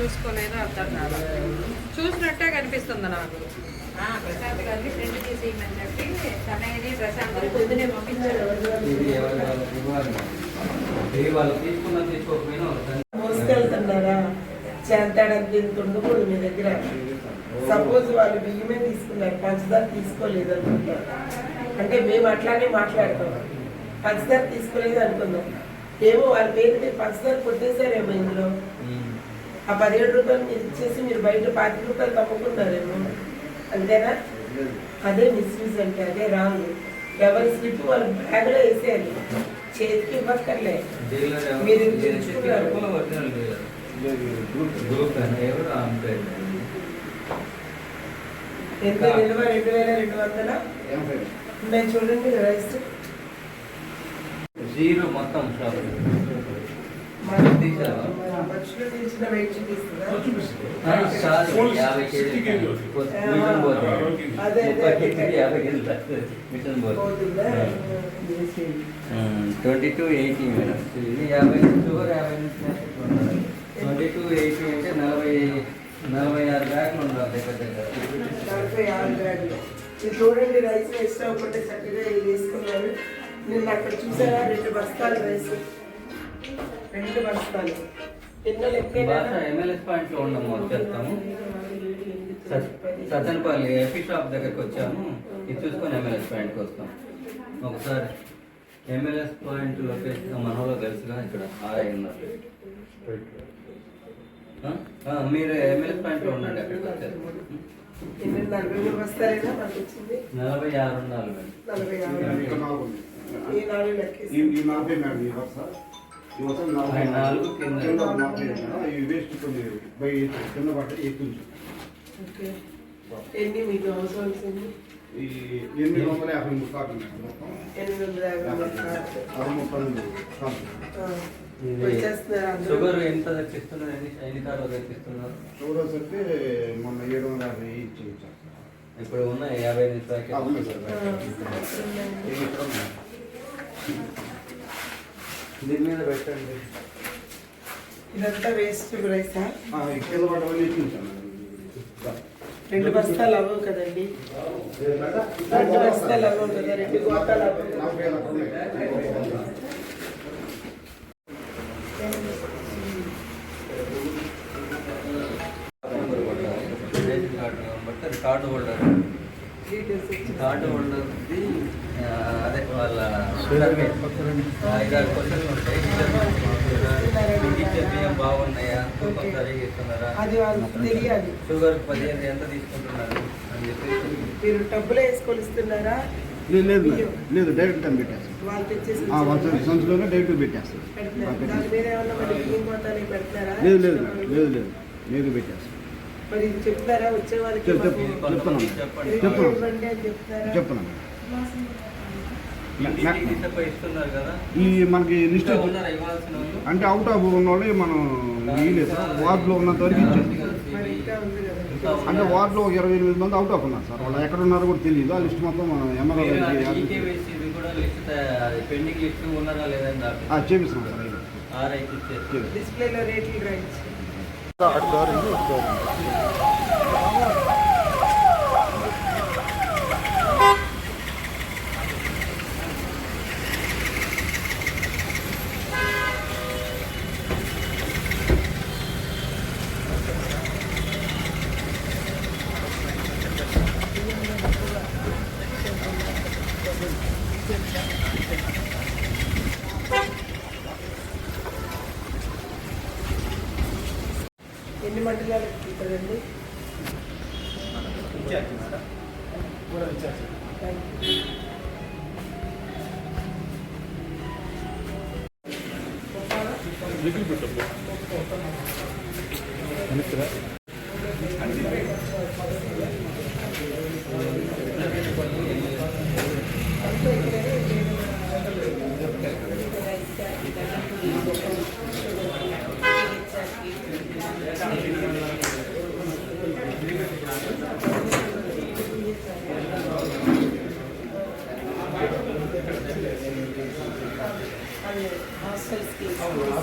చూసుకోలేదో అర్థం కాదు. చూసినట్టే కనిపిస్తుంది నాకు. ఆ, ప్రశాంత్ గారికి ప్రింట్ తీసి చెప్పి తనని ప్రశాంత్ పొద్దునే పంపించారు. మోసుకెళ్తున్నారా? చేస్తాడని దీనికి ఉండకూడదు మీ దగ్గర. సపోజ్ వాళ్ళు బియ్యమే తీసుకున్నారు పంచదార తీసుకోలేదు అనుకుంటాం. అంటే మేము అట్లానే మాట్లాడతాం. పంచదార తీసుకోలేదు అనుకుందాం. ఏమో వాళ్ళ పేరు పంచదార కొట్టేశారేమో ఇందులో. ఆ పదిహేడు రూపాయలు మీరు ఇచ్చేసి మీరు బయట పాతి రూపాయలు తమ్ముకున్నారేమో అంతేనా? అదే మిస్యూజ్ అంటే అదే రాంగ్. ఎవరి స్లిప్ వాళ్ళు బ్యాగ్లో వేసేయాలి. చేతికి ఇవ్వక్కర్లే? మీరు తెచ్చుకున్నారు. ఎంత? విలువ రెండు వేల రెండు వందల? ఉన్నాయి చూడండి రైస్. జీరో మొత్తం shop. Twenty two eighty madam ఇది యాభై నుంచి యాభై నుంచి ట్వంటీ టూ ఎయిటీ అంటే నలభై నలభై ఆరు బ్యాగులు ఉన్నారు దగ్గర దగ్గర నలభై ఆరు బ్యాగులు ఇది చూడండి రైస్ వేస్ట్ అవ్వకుంటే చక్కగా ఇది వేసుకున్నారు నిన్న అక్కడ చూసారా రెండు బస్తాలు రైస్ రెండు బస్తాలు ఎన్నో ఎమ్మెల్యేస్ పాయింట్లో ఉన్నాము వచ్చేస్తాము సత్తెనపల్లి ఎఫీ షాప్ దగ్గరికి వచ్చాము. ఇది చూసుకొని ఎమ్మెల్యేస్ పాయింట్కి వస్తాం. ఒకసారి ఎమ్మెల్యేస్ పాయింట్ లొకేషన్ మన వాళ్ళు తెలుసుగా ఇక్కడ ఆర్ఐ? ఆ, మీరు ఎమ్మెల్యేస్ పాయింట్లో ఉండండి అక్కడికి ఎన్ని నలభై ఆరు నాలుగు ఆయన నాలుగు కింద. వేస్ట్ కొన్ని బై కింద పట్ట ఎన్ని మీకు అవసరం ఎన్ని ఈ ఎనిమిది వందల యాభై మూడు మేడం మొత్తం. ఎనిమిది వందల యాభై ముప్పై. షుగర్ ఎంత తెచ్చిస్తున్నారు? ఎన్ని కార్లు వస్తే మొన్న ఏడు వందల యాభై ఇచ్చి ఇప్పుడు ఉన్న యాభై ప్యాకెట్ సార్ ఆ, ప్యాకెట్. ఇది ఇక్కడ ఉంది. దీని మీద పెట్టండి. ఇదంతా వేస్ట్ రైసా కింద ఇచ్చించాను రెండు బస్తాలు అవ్వవు కదండి. రెండు బస్తాలు అవ్వవు కదా రెండు గోతాలు అవ్వవు. Card holder. కార్డు హోల్డర్ది అదే వాళ్ళ సర్వే ఐదారు క్వశ్చన్లు ఉంటాయి. మీకు ఇచ్చే బియ్యం బాగున్నాయా? తూకం సరిగా ఇస్తున్నారా షుగర్ పదిహేను ఎంత తీసుకుంటున్నారు? అని చెప్పేసి. మీరు డబ్బులు వేసుకొని ఇస్తున్నారా లేదు లేదు. డైరెక్ట్ సంచులోనే పెడతారా? లేదు చెప్తారా? వచ్చే వాళ్ళకి చెప్- మాకు చెప్- కొంతమంది చెప్తున్నాం. చెప్పండి ఇది చెప్తున్నాం. ఇవ్వండి అని చెప్తారా? చెప్తున్నాను. ఈ మనకి లిస్ట్? అంటే అవుట్ ఆఫ్ ఉన్న వాళ్ళు మనం ఇవ్వలేదు వార్డులో ఉన్నంత వరకు ఇచ్చాం? అంటే వార్డులో ఒక ఇరవై ఎనిమిది మంది అవుట్ ఆఫ్ ఉన్నారు సార్. వాళ్ళు ఎక్కడ ఉన్నారో కూడా తెలియదు ఆ లిస్ట్ మొత్తం మనం అది ఎమ్మెల్యే ఈకేవైసీ ఎన్ని మండలాలు ఉంటుందండి హాస్టల్స్కి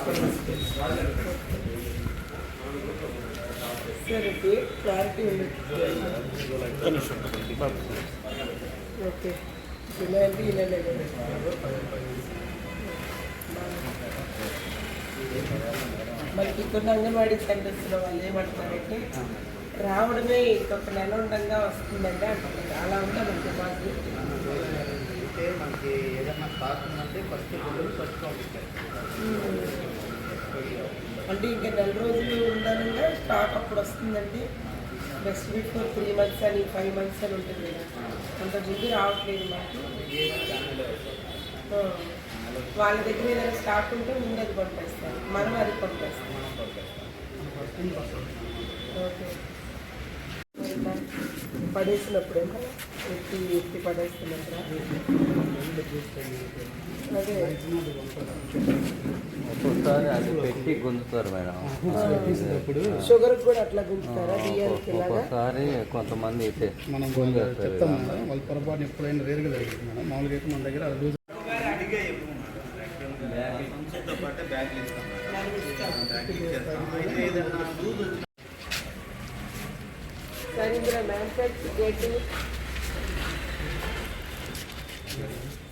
సార్ క్లారిటీ ఉంది ఓకే అంటే మనకి కొన్ని అంగన్వాడీ సెంటర్స్లో వాళ్ళు ఏమంటున్నారంటే రావడమే ఇంకొక నెల ఉండగా వస్తుందంటే అంటున్నారు. అలా ఉందా మనకి మాకు? అంటే మనకి ఏదైనా ఉందంటే ఫస్ట్ ఫస్ట్ పంపిస్తారు అంటే ఇంకా నెల రోజులు ఉందనగా స్టాక్ అప్పుడు వస్తుందంటే నెక్స్ట్ వీక్ త్రీ మంత్స్ అని ఫైవ్ మంత్స్ అని ఉంటుంది కదా. అంత ముందు రావట్లేదు మాకు. వాళ్ళ దగ్గర ఏదైనా స్టాక్ ఉంటే ముందు అది పంపిస్తారు మనం అది పంపిస్తాం ఓకే పడేసినప్పుడేమో ఎత్తి ఎత్తి పడేస్తున్నప్పుడు అదే. ఒక్కొక్కసారి అది పెట్టి గుంజుతారు మేడం. షుగర్ కూడా అట్లా గుంజుతారా? బియ్యానికి ఒక్కొక్కసారి కొంతమంది అయితే మనం గుంజేస్తారు చెప్తాం మేడం వాళ్ళ పొరపాటు ఎప్పుడైనా రేరుగా జరిగింది మేడం. మామూలుగా అయితే మన దగ్గర అది బ్యాగ్లు ఇస్తాం బ్యాగ్లు ఇచ్చేస్తాం. అయితే ఏదైనా లూజ్ వచ్చిన sir manufacture date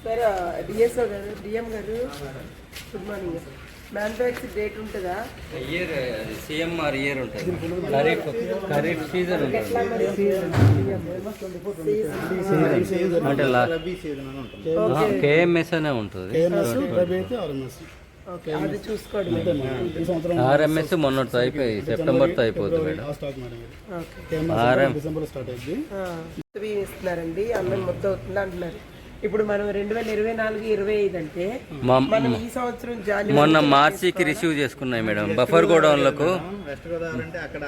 sir DSO గారు డిఎం గారు గుడ్ మార్నింగ్ మ్యానుఫ్యాక్చర్ డేట్ ఉంటుందా ఇయర్ సిఎంఆర్ ఇయర్ ఉంటుంది ఖరీఫ్ ఖరీఫ్ సీజన్ ఉంటుంది అంటే కేఎంఎస్ అనే ఉంటుంది అది ఆర్ఎంఎస్ మొన్నటితో అయిపోయి సెప్టెంబర్తో అయిపోతుంది మేడం ఆ స్టాక్ మేడం. ఇది ఓకే. కేఎంఎస్ డిసెంబర్ స్టార్ట్ ఇస్తున్నారండి అన్నం ముద్ద అవుతుంది అంటున్నారు ఇప్పుడు మనం రెండు వేల ఇరవై నాలుగు ఇరవై ఐదు అంటే మనం ఈ సంవత్సరం జాన్యువరి మొన్న మార్చికి రిసీవ్ చేసుకున్నాయి మేడం. బఫర్ గోడౌన్లకు వెస్ట్ గోదావరి అంటే అక్కడ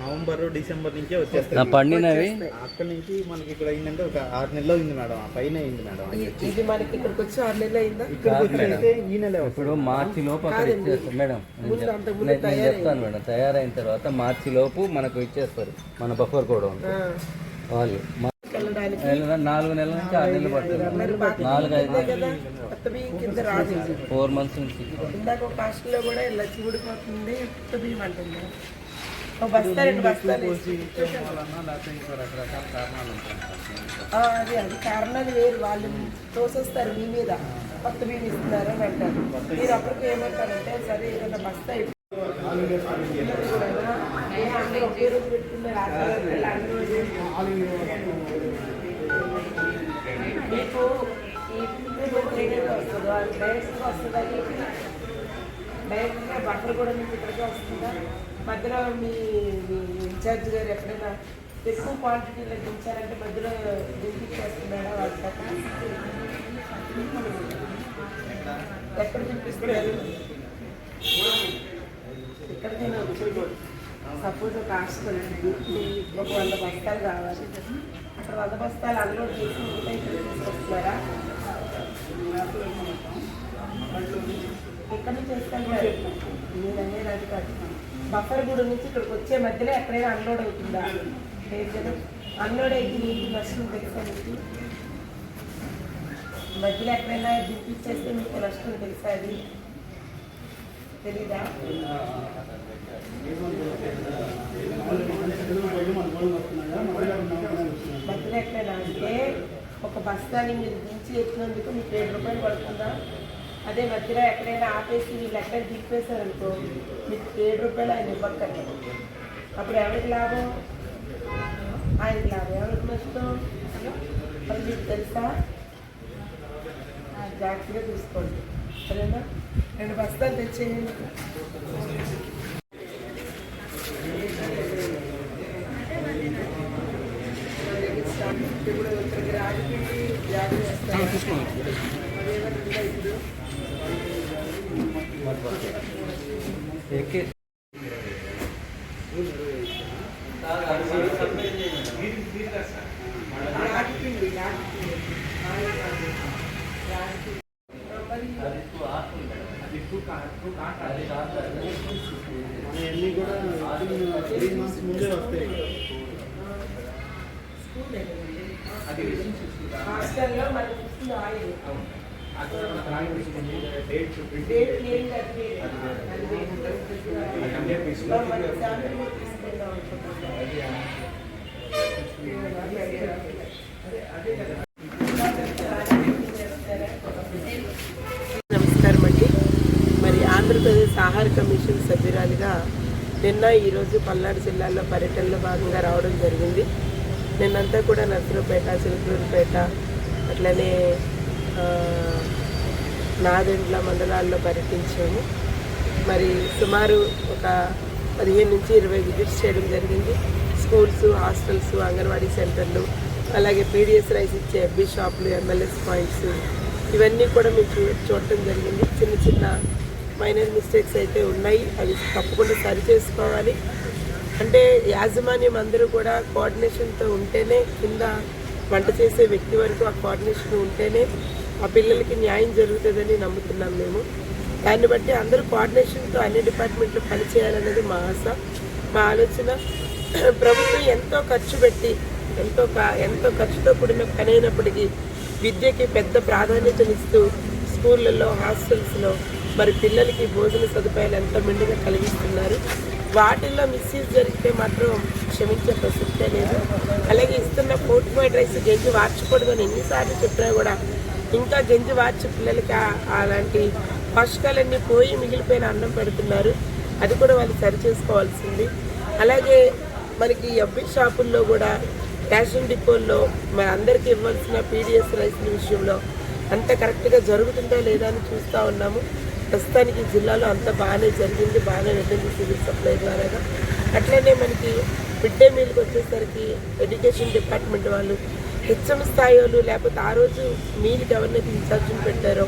నవంబర్ డిసెంబర్ నుంచే నా వచ్చేస్తాయి పండినవి. అక్కడ నుంచి మనకి ఇక్కడ అయిందంటే ఒక ఆరు నెలలు అయింది మేడం. ఆ పైన అయింది మేడం. ఇది మనకి ఇక్కడికి వచ్చి ఆరు నెలలు అయిందా? ఇక్కడికి ఈ నెలే ఇప్పుడు మార్చి లోపు అక్కడ ఇచ్చేస్తారు. మేడం నేను చెప్తాను మేడం. తయారైన తర్వాత మార్చి లోపు మనకు ఇచ్చేస్తారు మన బఫర్ గోడౌన్ ఆ, వాళ్ళు వెళ్ళడానికి? నెల- నాలుగు నెలల నుంచి ఆరు నెలలు పడుతుంది. నాలుగు ఐదు కొత్త బియ్యం కింద రాదు. ఫోర్ మంత్స్ నుంచి. ఇందాక ఒక హాస్టల్లో కూడా ఇలా చివుడిపోతుంది కొత్త బియ్యం అంటుంది. అది అది కారణాలు వేరు. వాళ్ళు తోసేస్తారు మీ మీద. కొత్త బియ్యం ఇస్తున్నారు అని అంటారు. మీరు అప్పటికి ఏమంటారంటే సరే ఏదైనా బస్తా పెట్టుకున్నారు ఆ తర్వాత మీకు ఈ ఫుడ్ ఏదైతే డైరెక్ట్గా వస్తుందా డైరెక్ట్గా బట్టలు కూడా మీకు ఇక్కడికే వస్తుందా మధ్యలో మీ మీ ఇన్ఛార్జ్ గారు ఎక్కడైనా ఎక్కువ క్వాంటిటీలో దించారంటే మధ్యలో దింపించేస్తున్నారా వాళ్ళ చేత? ఎక్కడ దింపిస్తున్నారు ఇక్కడ నేను వచ్చేది సపోజ్ ఒక హాస్టల్ ఒక వంద బస్తాలు కావాలి. అక్కడ వంద బస్తాలు అన్లోడ్ చేసి మిగతా ఇక్కడ తీసుకొస్తున్నారా? ఎక్కడి నుంచి వస్తాను నేను అనేది అది కాదు. బఫర్ నుంచి ఇక్కడికి వచ్చే మధ్యలో ఎక్కడైనా అన్లోడ్ అవుతుందా? లేదు కదా. అన్లోడ్ అయితే మీకు నష్టం తెలుసా మీకు? మధ్యలో ఎక్కడైనా దింపిచ్చేస్తే మీకు నష్టం తెలుసా అది? తెలీదా? మధ్యలో ఎక్కడైనా అంటే ఒక బస్తాని మీరు దించి ఎత్తినందుకు మీకు ఏడు రూపాయలు పడుతుందా? అదే మధ్యలో ఎక్కడైనా ఆపేసి వీళ్ళు ఎక్కడ దింపేశారనుకో మీకు ఏడు రూపాయలు ఆయన ఇవ్వక్కర్లేదు అప్పుడు ఎవరికి లాభం? ఆయనకి లాభం. ఎవరికి నష్టం? మరి మీకు తెలుసా? ఆ, జాగ్రత్తగా చూసుకోండి. సరేనా? రెండు బస్తాలు తెచ్చేయండి ఇప్పుడు ఇక్కడికి రాజకీయ జాగ్రత్త చేస్తారు అదేమైనా ఉందా ఇప్పుడు ఎక్కి రాగిపిండి రాగిపిండి రాగిపిండి మరి మన అన్ని కూడా త్రీ మంత్స్ ముందే వస్తాయి నమస్కారం అండి. మరి ఆంధ్రప్రదేశ్ ఆహార కమిషన్ సభ్యురాలిగా నిన్న ఈరోజు పల్నాడు జిల్లాలో పర్యటనలో భాగంగా రావడం జరిగింది. నిన్నంతా కూడా నర్సరావుపేట చిలుకూరుపేట అట్లనే నాదెండ్ల మండలాల్లో పర్యటించాము. మరి సుమారు ఒక పదిహేను నుంచి ఇరవై విజిట్స్ చేయడం జరిగింది. స్కూల్స్ హాస్టల్స్ అంగన్వాడీ సెంటర్లు అలాగే పీడిఎస్ రైస్ ఇచ్చే ఎఫ్బీ షాపులు ఎంఎల్ఎస్ పాయింట్స్ ఇవన్నీ కూడా మేము చూ చూడటం జరిగింది. చిన్న చిన్న మైనర్ మిస్టేక్స్ అయితే ఉన్నాయి. అవి తప్పకుండా సరి చేసుకోవాలి. అంటే యాజమాన్యం అందరూ కూడా కోఆర్డినేషన్తో ఉంటేనే కింద వంట చేసే వ్యక్తి వరకు ఆ కోఆర్డినేషన్ ఉంటేనే ఆ పిల్లలకి న్యాయం జరుగుతుందని నమ్ముతున్నాం మేము. దాన్ని బట్టి అందరూ కోఆర్డినేషన్తో అన్ని డిపార్ట్మెంట్లు పనిచేయాలనేది మా ఆశ మా ఆలోచన. ప్రభుత్వం ఎంతో ఖర్చు పెట్టి ఎంతో కా- ఎంతో ఖర్చుతో కూడిన పని అయినప్పటికీ విద్యకి పెద్ద ప్రాధాన్యతనిస్తూ స్కూళ్ళల్లో హాస్టల్స్లో మరి పిల్లలకి భోజన సదుపాయాలు ఎంతో మెండుగా కలిగిస్తున్నారు. వాటిల్లో మిస్యూజ్ జరిగితే మాత్రం క్షమించే ప్రసక్తే లేదు. అలాగే ఇస్తున్న ఫోర్టిఫైడ్ రైస్ గెంజి వార్చకూడదు అని ఎన్నిసార్లు చెప్పినా కూడా ఇంకా గెంజి వార్చి పిల్లలకి అలాంటి పోషకాలన్నీ పోయి మిగిలిపోయిన అన్నం పెడుతున్నారు. అది కూడా వాళ్ళు సరి చేసుకోవాల్సింది. అలాగే మనకి ఎఫ్బి షాపుల్లో కూడా రేషన్ డిపోల్లో మన అందరికీ ఇవ్వాల్సిన పీడిఎస్ రైస్ల విషయంలో అంత కరెక్ట్గా జరుగుతుందా లేదా అని చూస్తూ ఉన్నాము. ప్రస్తుతానికి జిల్లాలో అంత బాగానే జరిగింది బాగానే వెళ్ళింది సివిల్ సప్లై ద్వారా అట్లనే మనకి మిడ్ డే మీల్కి వచ్చేసరికి ఎడ్యుకేషన్ డిపార్ట్మెంట్ వాళ్ళు హెచ్ఎం స్థాయి వాళ్ళు లేకపోతే ఆ రోజు మీల్కి ఎవరినైతే ఇన్ఛార్జ్ని పెట్టారో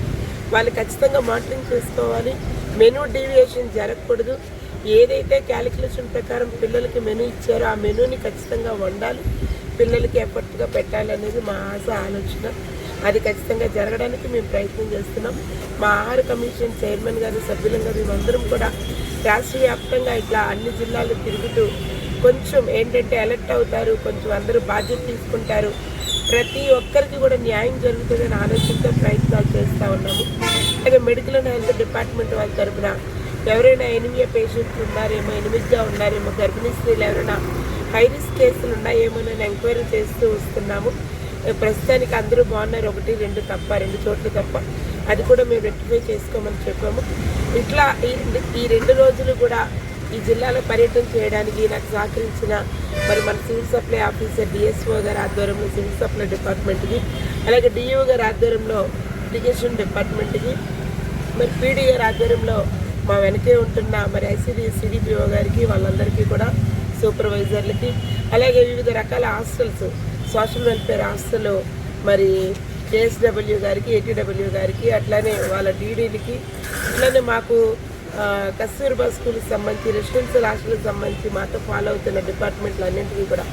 వాళ్ళు ఖచ్చితంగా మానిటరింగ్ చేసుకోవాలి. మెనూ డీవియేషన్ జరగకూడదు. ఏదైతే క్యాలిక్యులేషన్ ప్రకారం పిల్లలకి మెనూ ఇచ్చారో ఆ మెనూని ఖచ్చితంగా వండాలి. పిల్లలకి ఎఫర్ట్గా పెట్టాలి అనేది మా ఆశ ఆలోచన. అది ఖచ్చితంగా జరగడానికి మేము ప్రయత్నం చేస్తున్నాం. మా ఆహార కమిషన్ చైర్మన్ గారు సభ్యులంగా మేమందరం కూడా రాష్ట్ర వ్యాప్తంగా ఇట్లా అన్ని జిల్లాలు తిరుగుతూ కొంచెం ఏంటంటే అలర్ట్ అవుతారు కొంచెం అందరూ బాధ్యత తీసుకుంటారు. ప్రతి ఒక్కరికి కూడా న్యాయం జరుగుతుందని ఆలోచనతో ప్రయత్నాలు చేస్తూ ఉన్నాము. అలాగే మెడికల్ అండ్ హెల్త్ డిపార్ట్మెంట్ వాళ్ళ తరపున ఎవరైనా ఎనిమియా పేషెంట్స్ ఉన్నారేమో ఎనిమిదిగా ఉన్నారేమో గర్భిణీ స్త్రీలు ఎవరైనా హై రిస్క్ కేసులు ఉన్నాయేమో నేను ఎంక్వైరీ చేస్తూ వస్తున్నాము. ప్రస్తుతానికి అందరూ బాగున్నారు. ఒకటి రెండు తప్ప రెండు చోట్ల తప్ప. అది కూడా మేము రెక్టిఫై చేసుకోమని చెప్పాము. ఇట్లా ఈ ఈ రెండు రోజులు కూడా ఈ జిల్లాలో పర్యటన చేయడానికి నాకు సహకరించిన మరి మన సివిల్ సప్లై ఆఫీసర్ డిఎస్ఓ గారి ఆధ్వర్యంలో సివిల్ సప్లై డిపార్ట్మెంట్కి అలాగే డిఓ గారి ఆధ్వర్యంలో ఇరిగేషన్ డిపార్ట్మెంట్కి మరి పీడీ గారి ఆధ్వర్యంలో మా వెనకే ఉంటున్న మరి ఐసీడీ సిడిపిఓ గారికి వాళ్ళందరికీ కూడా సూపర్వైజర్లకి అలాగే వివిధ రకాల హాస్టల్స్ సోషల్ వెల్ఫేర్ ఆస్తులు మరి కేఎస్డబ్ల్యూ గారికి ఏటీడబ్ల్యూ గారికి అట్లానే వాళ్ళ డీడీలకి అట్లానే మాకు కస్తూర్బా స్కూల్కి సంబంధించి రెసిడెన్షియల్ హాస్టల్కి సంబంధించి మాతో ఫాలో అవుతున్న డిపార్ట్మెంట్లు అన్నింటికీ కూడా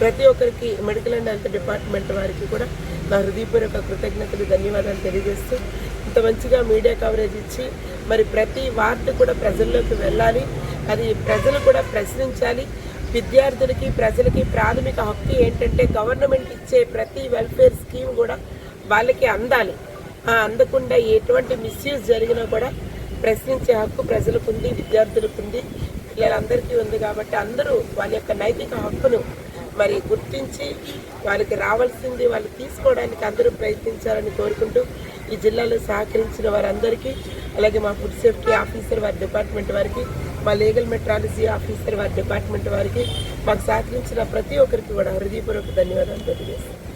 ప్రతి ఒక్కరికి మెడికల్ అండ్ హెల్త్ డిపార్ట్మెంట్ వారికి కూడా నా హృదయపూర్వక కృతజ్ఞతలు ధన్యవాదాలు తెలియజేస్తూ ఇంత మంచిగా మీడియా కవరేజ్ ఇచ్చి మరి ప్రతి వార్డు కూడా ప్రజల్లోకి వెళ్ళాలి అది ప్రజలు కూడా ప్రశ్నించాలి విద్యార్థులకి ప్రజలకి ప్రాథమిక హక్కు ఏంటంటే గవర్నమెంట్ ఇచ్చే ప్రతి వెల్ఫేర్ స్కీమ్ కూడా వాళ్ళకి అందాలి. అందకుండా ఎటువంటి మిస్యూజ్ జరిగినా కూడా ప్రశ్నించే హక్కు ప్రజలకు ఉంది విద్యార్థులకు ఉంది పిల్లలందరికీ ఉంది కాబట్టి అందరూ వాళ్ళ యొక్క నైతిక హక్కును మరి గుర్తించి వాళ్ళకి రావాల్సింది వాళ్ళు తీసుకోవడానికి అందరూ ప్రయత్నించాలని కోరుకుంటూ ఈ జిల్లాలో సహకరించిన వారందరికీ అలాగే మా ఫుడ్ సేఫ్టీ ఆఫీసర్ వారి డిపార్ట్మెంట్ వారికి మా లీగల్ మెట్రాలజీ ఆఫీసర్ వారి డిపార్ట్మెంట్ వారికి మాకు సహకరించిన ప్రతి ఒక్కరికి కూడా హృదయపూర్వక ధన్యవాదాలు తెలియజేస్తాను